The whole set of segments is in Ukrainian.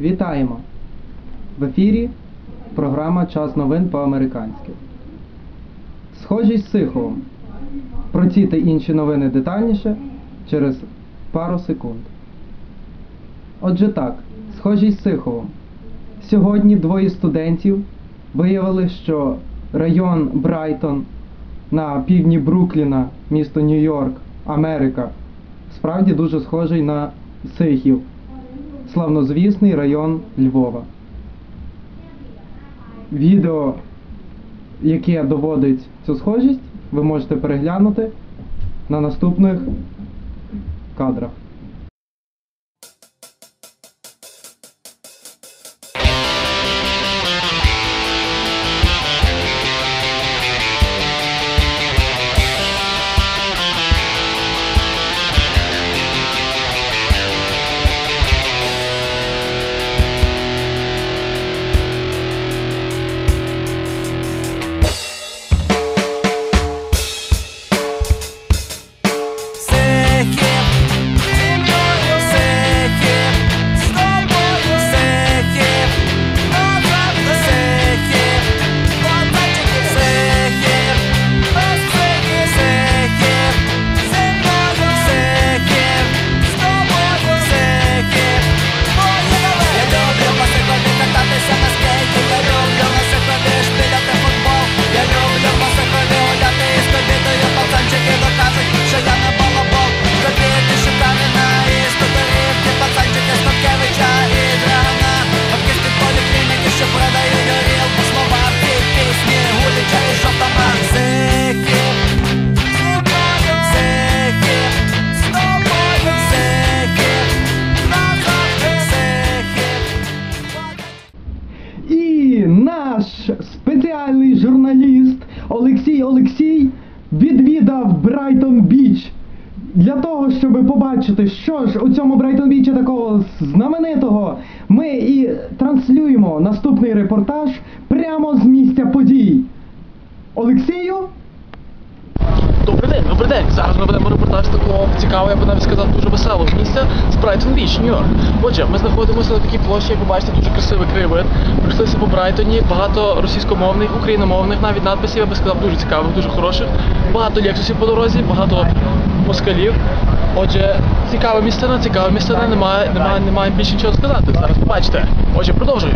Вітаємо! В ефірі програма Час новин по-американськи. Схожість з Сиховом. Про ці та інші новини детальніше через пару секунд. Отже так, схожість з Сиховом. Сьогодні двоє студентів виявили, що район Брайтон на півдні Брукліна, місто Нью-Йорк, Америка, справді дуже схожий на Сихів, славнозвісний район Львова. Відео, яке доводить цю схожість, ви можете переглянути на наступних кадрах. Олексій Олексій відвідав Брайтон Біч для того, щоб побачити, що ж у цьому Брайтон Бічі такого знаменитого. Ми і транслюємо наступний репортаж прямо з місця подій. Олексію, день, добрий день. Зараз ми ведемо репортаж такого цікавого, я би навіть сказав, дуже веселого місця з Брайтон Біч, Нью-Йорк. Отже, ми знаходимося на такій площі, як ви бачите, дуже красивий краєвид. Прийшлися по Брайтоні, багато російськомовних, україномовних, навіть надписів, я би сказав, дуже цікавих, дуже хороших. Багато лексусів по дорозі, багато москалів. Отже, цікава місцина, цікава місцина, немає, немає, немає більше нічого сказати. Зараз побачите. Отже, продовжую.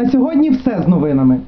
На сьогодні все з новинами.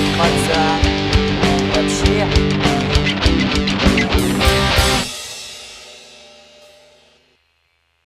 podcast.